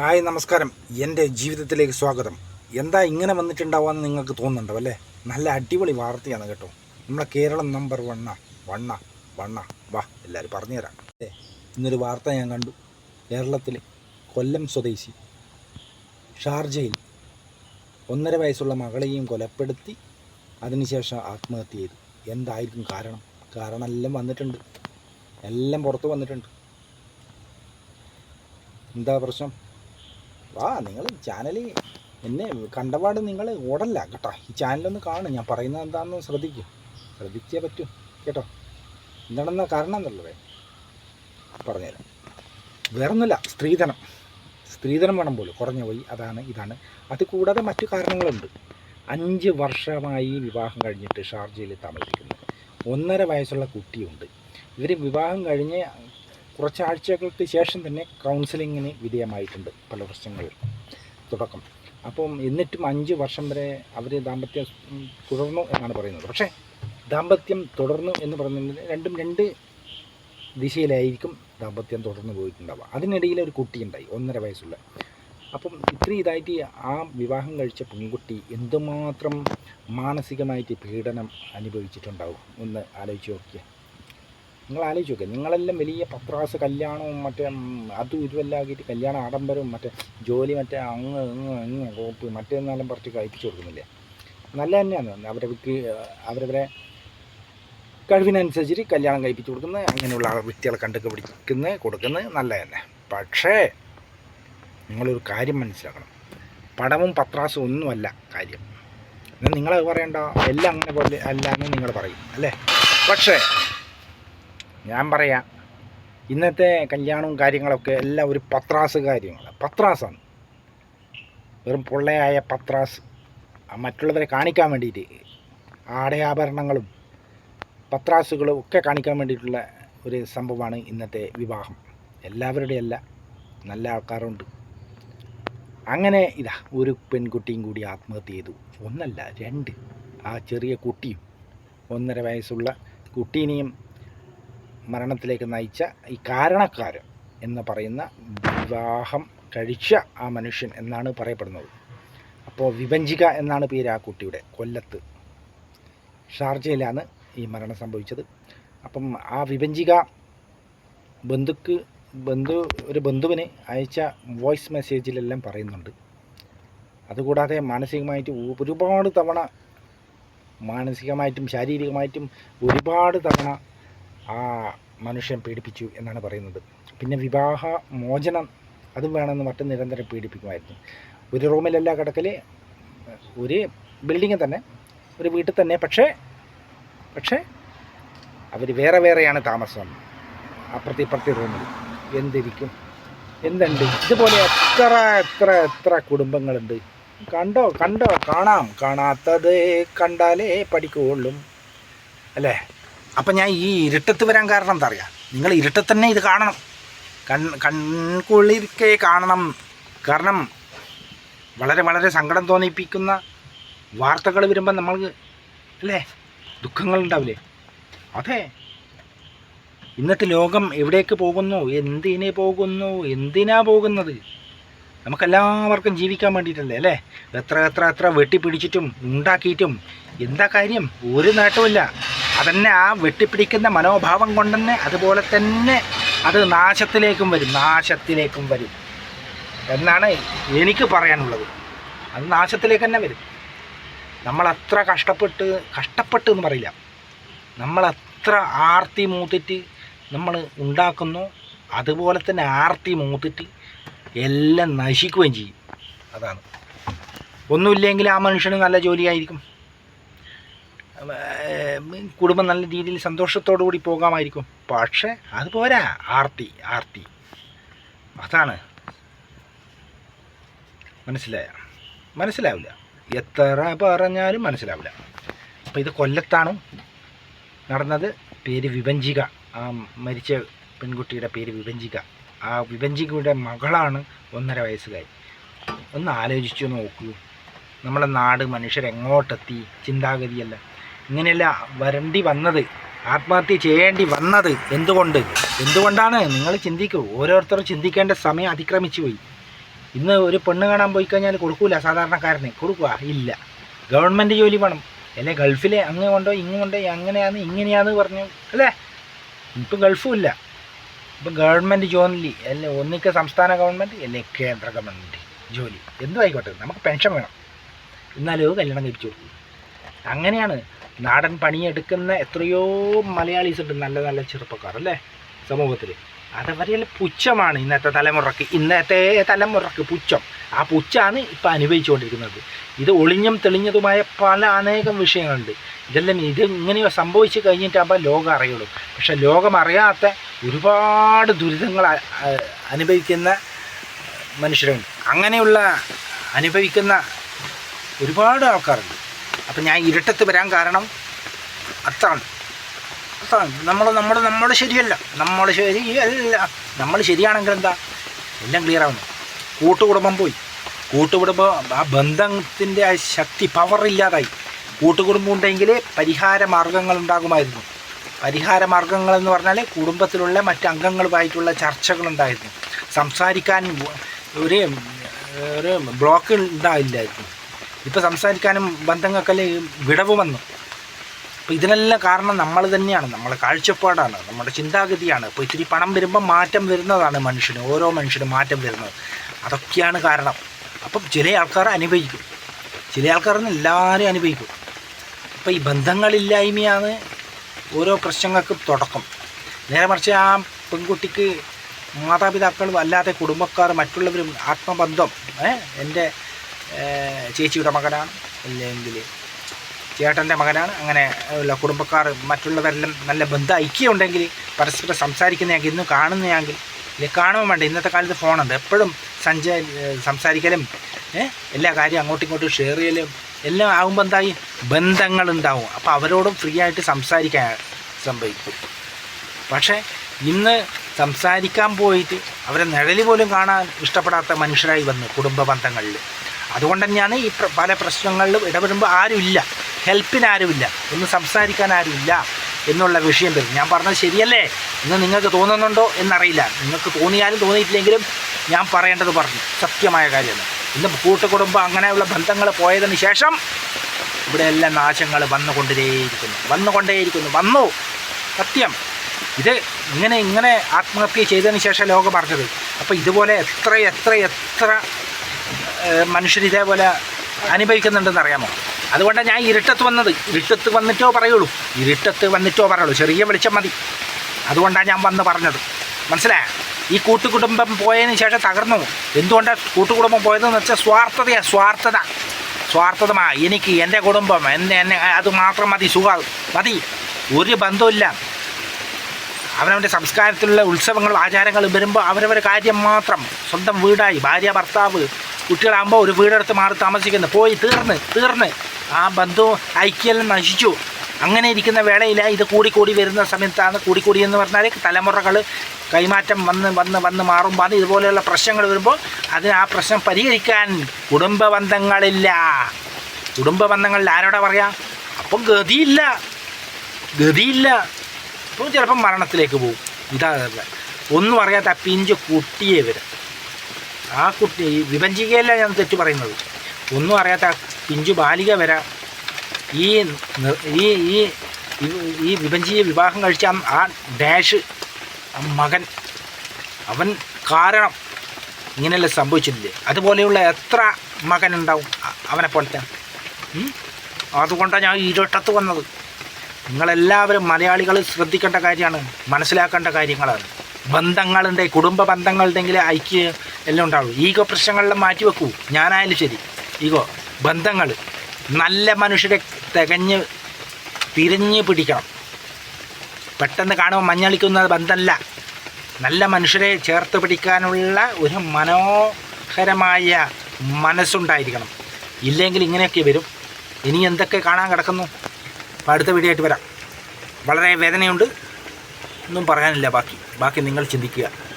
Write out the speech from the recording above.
Hi നമസ്കാരം. എന്റെ ജീവിതത്തിലേക്ക് സ്വാഗതം. എന്താ ഇങ്ങനെ വന്നിട്ടുണ്ടാവാന്ന് നിങ്ങൾക്ക് തോന്നുന്നുണ്ടോ അല്ലേ? നല്ല അടിപൊളി വാർത്തയാണ് കേട്ടോ. നമ്മളെ കേരളം നമ്പർ വണ്ണ വണ്ണ വണ്ണ. വാ എല്ലാവരും പറഞ്ഞുതരാം. അല്ലേ? ഇന്നൊരു വാർത്ത ഞാൻ കണ്ടു. കേരളത്തിൽ കൊല്ലം സ്വദേശി ഷാർജയിൽ ഒന്നര വയസ്സുള്ള മകളെയും കൊലപ്പെടുത്തി അതിനുശേഷം ആത്മഹത്യ ചെയ്തു. എന്തായിരിക്കും കാരണം? കാരണം എല്ലാം വന്നിട്ടുണ്ട്. എല്ലാം പുറത്ത് വന്നിട്ടുണ്ട്. എന്താ പ്രശ്നം? വാ നിങ്ങൾ ചാനൽ എന്നെ കണ്ടപാട് നിങ്ങൾ ഓടല്ല കേട്ടോ. ഈ ചാനലൊന്ന് കാണും ഞാൻ പറയുന്നത് എന്താണെന്ന് ശ്രദ്ധിക്കും. ശ്രദ്ധിച്ചേ പറ്റൂ കേട്ടോ. എന്താണെന്ന കാരണം എന്നുള്ളത് പറഞ്ഞുതരാം. വേറൊന്നുമില്ല സ്ത്രീധനം. സ്ത്രീധനം വേണം പോലും കുറഞ്ഞു പോയി. അതാണ് ഇതാണ്. അത് കൂടാതെ മറ്റു കാരണങ്ങളുണ്ട്. അഞ്ച് വർഷമായി വിവാഹം കഴിഞ്ഞിട്ട് ഷാർജയിൽ താമസിക്കുന്നത് ഒന്നര വയസ്സുള്ള കുട്ടിയുണ്ട്. ഇവർ വിവാഹം കഴിഞ്ഞ് കുറച്ച് ആഴ്ചകൾക്ക് ശേഷം തന്നെ കൗൺസിലിങ്ങിന് വിധേയമായിട്ടുണ്ട് പല പ്രശ്നങ്ങളിൽ തുടക്കം. അപ്പം എന്നിട്ടും അഞ്ച് വർഷം വരെ അവർ ദാമ്പത്യം തുടർന്നു എന്നാണ് പറയുന്നത്. പക്ഷേ ദാമ്പത്യം തുടർന്നു എന്ന് പറയുന്നത് രണ്ടും രണ്ട് ദിശയിലായിരിക്കും ദാമ്പത്യം തുടർന്ന് പോയിട്ടുണ്ടാവുക. അതിനിടയിൽ ഒരു കുട്ടിയുണ്ടായി ഒന്നര വയസ്സുള്ള. അപ്പം ഇത്ര ഇതായിട്ട് ആ വിവാഹം കഴിച്ച പെൺകുട്ടി എന്തുമാത്രം മാനസികമായിട്ട് പീഡനം അനുഭവിച്ചിട്ടുണ്ടാവും ഒന്ന് ആലോചിച്ച് നോക്കിയേ. നിങ്ങൾ ആലോചിച്ച് നോക്കുക നിങ്ങളെല്ലാം വലിയ പത്രാസ് കല്യാണവും മറ്റേ അതും ഇതുമെല്ലാം ആക്കിയിട്ട് കല്യാണ ആഡംബരവും മറ്റേ ജോലി മറ്റേ അങ്ങ് ഇങ്ങ് ഇങ്ങ് കോപ്പ് മറ്റേന്നാലും പറിച്ച് കഴിപ്പിച്ച് കൊടുക്കുന്നില്ലേ? നല്ല തന്നെയാണ്. അവരവർക്ക് അവരവരെ കഴിവിനനുസരിച്ച് കല്യാണം കഴിപ്പിച്ച് കൊടുക്കുന്നത് അങ്ങനെയുള്ള വ്യക്തികളെ കണ്ടൊക്കെ പിടിക്കുന്നത് കൊടുക്കുന്നത് നല്ല തന്നെ. പക്ഷേ നിങ്ങളൊരു കാര്യം മനസ്സിലാക്കണം. പടവും പത്രാസും ഒന്നുമല്ല കാര്യം. നിങ്ങൾ പറയണ്ട. എല്ലാം അങ്ങനെ പോലെ അല്ല എന്ന് നിങ്ങൾ പറയും അല്ലേ? പക്ഷേ ഞാൻ പറയാം. ഇന്നത്തെ കല്യാണവും കാര്യങ്ങളൊക്കെ എല്ലാം ഒരു പത്രാസ് കാര്യങ്ങൾ പത്രാസാണ്. വെറും പൊള്ളയായ പത്രാസ്. മറ്റുള്ളവരെ കാണിക്കാൻ വേണ്ടിയിട്ട് ആടയാഭരണങ്ങളും പത്രാസുകളും ഒക്കെ കാണിക്കാൻ വേണ്ടിയിട്ടുള്ള ഒരു സംഭവമാണ് ഇന്നത്തെ വിവാഹം. എല്ലാവരുടെയും അല്ല നല്ല ആൾക്കാരുണ്ട്. അങ്ങനെ ഇതാ ഒരു പെൺകുട്ടിയും കൂടി ആത്മഹത്യ ചെയ്തു. ഒന്നല്ല രണ്ട്. ആ ചെറിയ കുട്ടിയും ഒന്നര വയസ്സുള്ള കുട്ടീനെയും മരണത്തിലേക്ക് നയിച്ച ഈ കാരണക്കാരൻ എന്ന് പറയുന്ന വിവാഹം കഴിച്ച ആ മനുഷ്യൻ എന്നാണ് പറയപ്പെടുന്നത്. അപ്പോൾ വിഭഞ്ചിക എന്നാണ് പേര് ആ കുട്ടിയുടെ കൊല്ലത്ത്. ഷാർജയിലാണ് ഈ മരണം സംഭവിച്ചത്. അപ്പം ആ വിഭഞ്ചിക ബന്ധുക്ക് ബന്ധു ഒരു ബന്ധുവിന് അയച്ച വോയിസ് മെസ്സേജിലെല്ലാം പറയുന്നുണ്ട്. അതുകൂടാതെ മാനസികമായിട്ട് ഒരുപാട് തവണ മാനസികമായിട്ടും ശാരീരികമായിട്ടും ഒരുപാട് തവണ ആ മനുഷ്യൻ പീഡിപ്പിച്ചു എന്നാണ് പറയുന്നത്. പിന്നെ വിവാഹ മോചനം അതും വേണമെന്ന് മറ്റും നിരന്തരം പീഡിപ്പിക്കുമായിരുന്നു. ഒരു റൂമിലല്ല കിടക്കൽ ഒരു ബിൽഡിങ്ങിൽ തന്നെ ഒരു വീട്ടിൽ തന്നെ. പക്ഷേ പക്ഷേ അവർ വേറെ വേറെയാണ് താമസം. അപ്പുറത്തെ ഇപ്പുറത്തെ റൂമിൽ എന്തിരിക്കും? എന്തുണ്ട്? ഇതുപോലെ എത്ര എത്ര എത്ര കുടുംബങ്ങളുണ്ട്. കണ്ടോ കണ്ടോ? കാണാം. കാണാത്തത് കണ്ടാലേ പഠിക്കുകയുള്ളൂ. അല്ലേ? അപ്പം ഞാൻ ഈ ഇരുട്ടത്ത് വരാൻ കാരണം എന്താ അറിയാം? നിങ്ങൾ ഇരുട്ടത്ത് തന്നെ ഇത് കാണണം. കൺ കൺകുളിരിക്കെ കാണണം. കാരണം വളരെ വളരെ സങ്കടം തോന്നിപ്പിക്കുന്ന വാർത്തകൾ വരുമ്പോൾ നമ്മൾക്ക് അല്ലേ? ദുഃഖങ്ങളുണ്ടാവില്ലേ അതെ. ഇന്നത്തെ ലോകം എവിടേക്ക് പോകുന്നു? എന്തിനെ പോകുന്നു? എന്തിനാ പോകുന്നത്? നമുക്കെല്ലാവർക്കും ജീവിക്കാൻ വേണ്ടിയിട്ടല്ലേ അല്ലേ? എത്ര എത്ര എത്ര വെട്ടിപ്പിടിച്ചിട്ടും ഉണ്ടാക്കിയിട്ടും എന്താ കാര്യം? ഒരു നേട്ടമില്ല അതന്നെ ആ വെട്ടിപ്പിടിക്കുന്ന മനോഭാവം കൊണ്ടുതന്നെ അതുപോലെ തന്നെ അത് നാശത്തിലേക്കും വരും നാശത്തിലേക്കും വരും. എന്നാണ് എനിക്ക് പറയാനുള്ളത്. അത് നാശത്തിലേക്ക് തന്നെ വരും. നമ്മൾ അത്ര കഷ്ടപ്പെട്ട് കഷ്ടപ്പെട്ട് എന്ന് പറയില്ല. നമ്മളത്ര ആർത്തി മൂത്തിട്ട് നമ്മൾ ഉണ്ടാക്കുന്നു. അതുപോലെ തന്നെ ആർത്തി മൂത്തിട്ട് എല്ലാം നശിക്കുകയും ചെയ്യും. അതാണ്. ഒന്നുമില്ലെങ്കിൽ ആ മനുഷ്യന് നല്ല ജോലിയായിരിക്കും. കുടുംബം നല്ല രീതിയിൽ സന്തോഷത്തോടു കൂടി പോകാമായിരിക്കും. പക്ഷേ അത് പോരാ. ആർത്തി ആർത്തി. അതാണ്. മനസ്സിലായ? മനസ്സിലാവില്ല. എത്ര പറഞ്ഞാലും മനസ്സിലാവില്ല. അപ്പോൾ ഇത് കൊല്ലത്താണ് നടന്നത്. പേര് വിഭഞ്ചിക. ആ മരിച്ച പെൺകുട്ടിയുടെ പേര് വിഭഞ്ചിക. ആ വിഭഞ്ചികയുടെ മകളാണ് ഒന്നര വയസ്സുകാരി. ഒന്ന് ആലോചിച്ചു നോക്കൂ. നമ്മുടെ നാട് മനുഷ്യരെങ്ങോട്ടെത്തി? ചിന്താഗതിയല്ല. ഇങ്ങനെയല്ല വരണ്ടി വന്നത് ആത്മഹത്യ ചെയ്യേണ്ടി വന്നത് എന്തുകൊണ്ട്? എന്തുകൊണ്ടാണ്? നിങ്ങൾ ചിന്തിക്കൂ. ഓരോരുത്തരും ചിന്തിക്കേണ്ട സമയം അതിക്രമിച്ചു പോയി. ഇന്ന് ഒരു പെണ്ണ് കാണാൻ പോയി കഴിഞ്ഞാൽ കൊടുക്കൂല സാധാരണക്കാരന്? കൊടുക്കുക ഇല്ല. ഗവൺമെന്റ് ജോലി വേണം. അല്ലെ ഗൾഫിലെ അങ്ങ് കൊണ്ടോ ഇങ്ങ് കൊണ്ടോ അങ്ങനെയാന്ന് ഇങ്ങനെയാന്ന് പറഞ്ഞു. അല്ലേ? ഇപ്പം ഗൾഫും ഇല്ല. ഇപ്പം ഗവൺമെന്റ് ജോലി അല്ലെ ഒന്നിക്ക് സംസ്ഥാന ഗവൺമെന്റ് അല്ലെ കേന്ദ്ര ഗവൺമെന്റ് ജോലി. എന്തും ആയിക്കോട്ടെ നമുക്ക് പെൻഷൻ വേണം. എന്നാലോ കല്യാണം കഴിച്ചു കൊടുക്കും. അങ്ങനെയാണ് നാടൻ പണിയെടുക്കുന്ന എത്രയോ മലയാളീസ് ഉണ്ട് നല്ല നല്ല ചെറുപ്പക്കാർ അല്ലേ? സമൂഹത്തിൽ അതവരെല്ലാം പുച്ഛമാണ് ഇന്നത്തെ തലമുറയ്ക്ക് ഇന്നത്തെ തലമുറയ്ക്ക് പുച്ഛം. ആ പുച്ഛമാണ് ഇപ്പം അനുഭവിച്ചുകൊണ്ടിരിക്കുന്നത്. ഇത് ഒളിഞ്ഞും തെളിഞ്ഞതുമായ പല അനേകം വിഷയങ്ങളുണ്ട്. ഇതെല്ലാം ഇത് ഇങ്ങനെ സംഭവിച്ചു കഴിഞ്ഞിട്ടാകുമ്പോൾ ലോകം അറിയുള്ളൂ. പക്ഷെ ലോകം അറിയാത്ത ഒരുപാട് ദുരിതങ്ങൾ അനുഭവിക്കുന്ന മനുഷ്യരുണ്ട്. അങ്ങനെയുള്ള അനുഭവിക്കുന്ന ഒരുപാട് ആൾക്കാരുണ്ട്. അപ്പം ഞാൻ ഇരുട്ടത്ത് വരാൻ കാരണം അതാണ് അതാണ് നമ്മൾ നമ്മൾ നമ്മൾ ശരിയല്ല. നമ്മൾ ശരിയല്ല. നമ്മൾ ശരിയാണെങ്കിൽ എന്താ? എല്ലാം ക്ലിയർ ആവുന്നു. കൂട്ടുകുടുംബം പോയി. കൂട്ടുകുടുംബം ആ ബന്ധത്തിന്റെ ആ ശക്തി പവർ ഇല്ലാതായി. കൂട്ടുകുടുംബം ഉണ്ടെങ്കിൽ പരിഹാര മാർഗങ്ങൾ ഉണ്ടാകുമായിരുന്നു. പരിഹാര മാർഗങ്ങൾ എന്ന് പറഞ്ഞാൽ കുടുംബത്തിലുള്ള മറ്റ് അംഗങ്ങളുമായിട്ടുള്ള ചർച്ചകളുണ്ടായിരുന്നു സംസാരിക്കാൻ ഒരു ഒരു ബ്ലോക്ക് ഉണ്ടാവില്ലായിരുന്നു ഇപ്പോൾ സംസാരിക്കാനും ബന്ധങ്ങൾക്കല്ല വിടവ് വന്നു? അപ്പോൾ ഇതിനെല്ലാം കാരണം നമ്മൾ തന്നെയാണ്. നമ്മളെ കാഴ്ചപ്പാടാണ്. നമ്മുടെ ചിന്താഗതിയാണ്. ഇപ്പോൾ ഇത്തിരി പണം വരുമ്പോൾ മാറ്റം വരുന്നതാണ് മനുഷ്യന്. ഓരോ മനുഷ്യനും മാറ്റം വരുന്നത്. അതൊക്കെയാണ് കാരണം. അപ്പം ചില ആൾക്കാർ അനുഭവിക്കും. ചില ആൾക്കാരൊന്നും എല്ലാവരും അനുഭവിക്കും. അപ്പോൾ ഈ ബന്ധങ്ങളില്ലായ്മയാണ് ഓരോ പ്രശ്നങ്ങൾക്കും തുടക്കം. നേരെ മറിച്ച് ആ പെൺകുട്ടിക്ക് മാതാപിതാക്കളും അല്ലാതെ കുടുംബക്കാർ മറ്റുള്ളവരും ആത്മബന്ധം എന്റെ ചേച്ചിയുടെ മകനാണ്. അല്ലെങ്കിൽ ചേട്ടന്റെ മകനാണ്. അങ്ങനെ ഉള്ള കുടുംബക്കാർ മറ്റുള്ളവരെല്ലാം നല്ല ബന്ധം ഐക്യമുണ്ടെങ്കിൽ പരസ്പരം സംസാരിക്കുന്നതെങ്കിൽ ഇന്ന് കാണുന്നതെങ്കിൽ ഇല്ല കാണുമ്പോൾ വേണ്ട. ഇന്നത്തെ കാലത്ത് ഫോണുണ്ട്. എപ്പോഴും സഞ്ചാ സംസാരിക്കലും എല്ലാ കാര്യവും അങ്ങോട്ടും ഇങ്ങോട്ടും ഷെയർ ചെയ്യലും എല്ലാം ആകുമ്പോൾ എന്തായി? ബന്ധങ്ങളുണ്ടാവും. അപ്പോൾ അവരോടും ഫ്രീ ആയിട്ട് സംസാരിക്കാൻ സംഭവിക്കും. പക്ഷേ ഇന്ന് സംസാരിക്കാൻ പോയിട്ട് അവരെ നിഴലി പോലും കാണാൻ ഇഷ്ടപ്പെടാത്ത മനുഷ്യരായി വന്നു കുടുംബ ബന്ധങ്ങളിൽ അതുകൊണ്ട് തന്നെയാണ് ഈ പല പ്രശ്നങ്ങളിലും ഇടപെടുമ്പോൾ ആരുമില്ല. ഹെൽപ്പിന് ആരുമില്ല. ഒന്ന് സംസാരിക്കാൻ ആരുമില്ല എന്നുള്ള വിഷയം വരും. ഞാൻ പറഞ്ഞത് ശരിയല്ലേ? ഇന്ന് നിങ്ങൾക്ക് തോന്നുന്നുണ്ടോ എന്നറിയില്ല. നിങ്ങൾക്ക് തോന്നിയാലും തോന്നിയിട്ടില്ലെങ്കിലും ഞാൻ പറയേണ്ടത് പറഞ്ഞു. സത്യമായ കാര്യമാണ്. ഇന്ന് കൂട്ടുകുടുംബം അങ്ങനെയുള്ള ബന്ധങ്ങൾ പോയതിന് ശേഷം ഇവിടെ എല്ലാം നാശങ്ങൾ വന്നുകൊണ്ടേയിരിക്കുന്നു. വന്നുകൊണ്ടേയിരിക്കുന്നു. വന്നു. സത്യം. ഇത് ഇങ്ങനെ ഇങ്ങനെ ആത്മഹത്യ ചെയ്തതിന് ശേഷം ലോകം പറഞ്ഞത് അപ്പോൾ ഇതുപോലെ എത്ര എത്ര എത്ര മനുഷ്യർ ഇതേപോലെ അനുഭവിക്കുന്നുണ്ടെന്ന് അറിയാമോ അതുകൊണ്ടാണ് ഞാൻ ഇരുട്ടത്ത് വന്നത്. ഇരുട്ടത്ത് വന്നിട്ടോ പറയുള്ളൂ. ഇരുട്ടത്ത് വന്നിട്ടോ പറയുള്ളൂ. ചെറിയ വെളിച്ചം മതി. അതുകൊണ്ടാണ് ഞാൻ വന്ന് പറഞ്ഞത്. മനസ്സിലായോ? ഈ കൂട്ടുകുടുംബം പോയതിന് ശേഷം തകർന്നു എന്തുകൊണ്ടാണ് കൂട്ടുകുടുംബം പോയതെന്ന് വെച്ചാൽ സ്വാർത്ഥതയാണ് സ്വാർത്ഥത. സ്വാർത്ഥതമാ. എനിക്ക് എന്റെ കുടുംബം എന്നെ എന്നെ അത് മാത്രം മതി സുഖം. മതി. ഒരു ബന്ധമില്ല അവനവന്റെ സംസ്കാരത്തിലുള്ള ഉത്സവങ്ങളും ആചാരങ്ങളും വരുമ്പോൾ അവരവരുടെ കാര്യം മാത്രം. സ്വന്തം വീടായി. ഭാര്യ ഭർത്താവ് കുട്ടികളാകുമ്പോൾ ഒരു വീടെടുത്ത് മാറി താമസിക്കുന്നു. പോയി തീർന്ന് തീർന്ന്. ആ ബന്ധവും ഐക്യം നശിച്ചു. അങ്ങനെ ഇരിക്കുന്ന വേളയിൽ ഇത് കൂടിക്കൂടി വരുന്ന സമയത്താണ് കൂടിക്കൂടി എന്ന് പറഞ്ഞാൽ തലമുറകൾ കൈമാറ്റം വന്ന് വന്ന് വന്ന് മാറുമ്പോൾ ഇതുപോലെയുള്ള പ്രശ്നങ്ങൾ വരുമ്പോൾ അതിന് ആ പ്രശ്നം പരിഹരിക്കാൻ കുടുംബ ബന്ധങ്ങളില്ല കുടുംബ ബന്ധങ്ങളിൽ ആരോടാ പറയാം? അപ്പം ഗതിയില്ല. ഗതിയില്ല. അപ്പോൾ ചിലപ്പം മരണത്തിലേക്ക് പോകും. ഇതാ. ഒന്നും അറിയാത്ത പിഞ്ച് കുട്ടിയെ വരെ ആ കുട്ടി വിഭജിക്കുകയല്ല ഞാൻ തെറ്റ് പറയുന്നത്. ഒന്നും അറിയാത്ത പിഞ്ചു ബാലിക വരെ ഈ ഈ ഈ ഈ- വിഭജിയെ വിവാഹം കഴിച്ച ആ- ഡാഷ് മകൻ അവൻ കാരണം ഇങ്ങനെയല്ല സംഭവിച്ചിട്ടില്ലേ? അതുപോലെയുള്ള എത്ര മകൻ ഉണ്ടാവും അവനെ പോലത്തെ? അതുകൊണ്ടാണ് ഞാൻ ഇരുട്ടത്ത് വന്നത്. നിങ്ങളെല്ലാവരും മലയാളികൾ ശ്രദ്ധിക്കേണ്ട കാര്യമാണ് മനസ്സിലാക്കേണ്ട കാര്യങ്ങളാണ്. ബന്ധങ്ങളുണ്ടെങ്കിൽ കുടുംബ ബന്ധങ്ങളുണ്ടെങ്കിൽ ഐക്യം എല്ലാം ഉണ്ടാവും ഈഗോ പ്രശ്നങ്ങളെല്ലാം മാറ്റി വെക്കൂ. ഞാനായാലും ശരി. ഈഗോ ബന്ധങ്ങൾ നല്ല മനുഷ്യരെ തികഞ്ഞ് തിരിഞ്ഞ് പിടിക്കണം. പെട്ടെന്ന് കാണുമ്പോൾ മഞ്ഞളിക്കുന്ന ബന്ധമല്ല. നല്ല മനുഷ്യരെ ചേർത്ത് പിടിക്കാനുള്ള ഒരു മനോഹരമായ മനസ്സുണ്ടായിരിക്കണം. ഇല്ലെങ്കിൽ ഇങ്ങനെയൊക്കെ വരും. ഇനി എന്തൊക്കെ കാണാൻ കിടക്കുന്നു? അപ്പോൾ അടുത്ത വീഡിയോ ആയിട്ട് വരാം. വളരെ വേദനയുണ്ട്. ഒന്നും പറയാനില്ല ബാക്കി. ബാക്കി നിങ്ങൾ ചിന്തിക്കുക.